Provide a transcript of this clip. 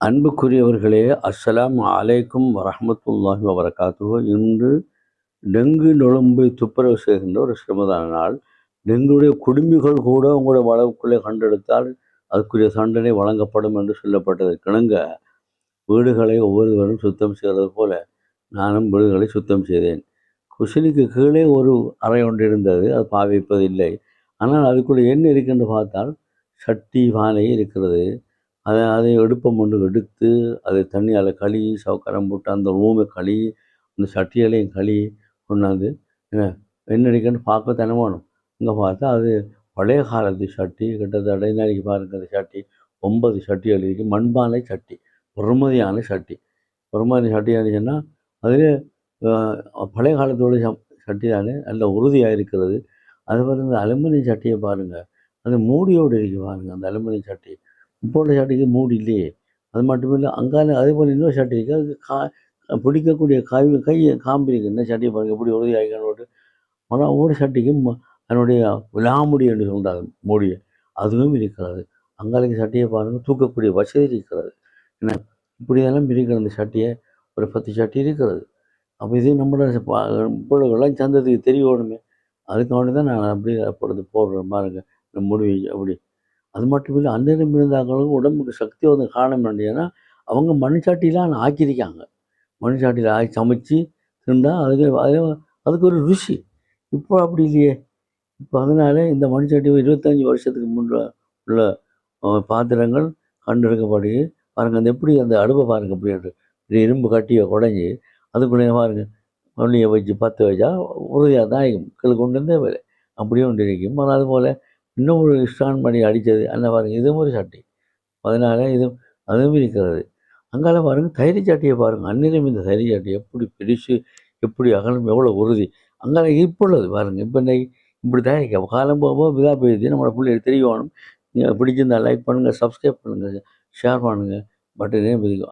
அன்புக்குரியவர்களே அஸ்லாம் அலைக்கும் வரமத்துல்லாஹி வபரகாத்துஹு. இன்று டெங்கு நுழம்பை துப்புரவு செய்கின்ற ஒரு சிரமதான நாள். டெங்குடைய குடுமிகள் கூட உங்களுடைய வளவுக்குள்ளே கண்டெடுத்தால் அதுக்குரிய தண்டனை வழங்கப்படும் என்று சொல்லப்பட்டது. கிணங்க வீடுகளை ஒவ்வொருவரும் சுத்தம் செய்கிறது போல நானும் வீடுகளை சுத்தம் செய்தேன். குசினிக்கு கீழே ஒரு அறை ஒன்று இருந்தது அது பாவிப்பதில்லை. ஆனால் அதுக்குள்ளே என்ன இருக்குன்னு பார்த்தால் சட்டி பானை இருக்கிறது. அதை அதை எடுப்பம் ஒன்று எடுத்து அதை தண்ணியால் கழுவி சவுக்கரம் போட்டு அந்த ரூமை கழுவி அந்த சட்டியாலையும் கழுவி கொண்டாந்து என்ன என்ன இருக்குன்னு பார்க்க தானே வேணும். இங்கே பார்த்தா அது பழைய காலத்து சட்டி கிட்டத்தட்ட நாளைக்கு பாருங்க அந்த சட்டி ஒன்பது சட்டிகள் இருக்குது மண்பானை சட்டி பொறுமதியான சட்டி. பொறுமதி சட்டி சொன்னா அதில் பழைய காலத்தோட ச- சட்டி தானே நல்ல உறுதியாக இருக்கிறது. அது பாருங்கள் அந்த அலுமினியம் சட்டியை பாருங்கள் அது மூடியோடு இருக்கு பாருங்கள் அந்த அலுமினியம் சட்டி. இப்போ உள்ள சட்டிக்கு மூடி இல்லையே. அது மட்டும் இல்லை அங்கால அதே போல் இன்னொரு சட்டி இருக்குது அது கா பிடிக்கக்கூடிய கை கையை காம்பிருக்கு என்ன சட்டையை பாருங்க எப்படி உறுதி ஆகிக்கணும் ஆனால் ஒவ்வொரு சட்டிக்கும் அதனுடைய விழாமுடி என்று சொல்றாங்க மூடியை. அதுவும் இருக்கிறது. அங்காலைக்கு சட்டையை பாருங்கள் தூக்கக்கூடிய வசதி இருக்கிறது. என்ன? இப்படியெல்லாம் இருக்கிற அந்த சட்டியை ஒரு பத்து சட்டி இருக்கிறது. அப்போ இது நம்மளோட சந்ததுக்கு இப்பொழுதெல்லாம் சந்ததுக்கு தெரியணுமே தான் நான் அப்படி அப்பொழுது போடுற பாருங்க இந்த முடிவு அப்படி. அது மட்டும் இல்லை அந்நேரம் இருந்தாங்களும் உடம்புக்கு சக்தி வந்து காரணம் என்னன்னா அவங்க மண்சாட்டிலாம் ஆக்கியிருக்காங்க. மண்சாட்டியில் ஆக்கி சமைச்சு திண்டா அதுக்கு அது அதுக்கு ஒரு ருசி. இப்போ அப்படி இல்லையே. இப்போ அதனால் இந்த மண்சாட்டி இருபத்தஞ்சி வருஷத்துக்கு முன்ன உள்ள பாத்திரங்கள் கண்டெடுக்கப்படி பாருங்கள் அந்த எப்படி அந்த அடுப்பை பாருங்க எப்படி இப்படி இரும்பு கட்டியை குடஞ்சி அதுக்குள்ளே பாருங்கள் மல்லியை வச்சு பற்ற வச்சா உறுதியாக தான் இருக்கும் கீழே கொண்டு வந்தே வேலை. அப்படியே ஒன்று இருக்கும். ஆனால் அதுபோல் இன்னும் ஒரு ஸ்டாண்ட் பண்ணி அடித்தது. அண்ணன் பாருங்க இதுவும் ஒரு சட்டி. அதனால இது அதுவும் இருக்கிறது. அங்கால பாருங்கள் தைரி சாட்டியை பாருங்க. அன்னிலும் இந்த தைரி சாட்டி எப்படி பெருசு எப்படி அகலம் எவ்வளோ உறுதி. அங்கால இப்போ உள்ளது பாருங்க இப்போ இன்னைக்கு இப்படி தான் காலம் போகும்போது விதா போயிடுது. நம்மளோட பிள்ளைகள் தெரியணும் நீங்கள் பிடிச்சிருந்தா லைக் பண்ணுங்கள் சப்ஸ்கிரைப் பண்ணுங்கள் ஷேர் பண்ணுங்கள் பட்டனே பிடிக்கும்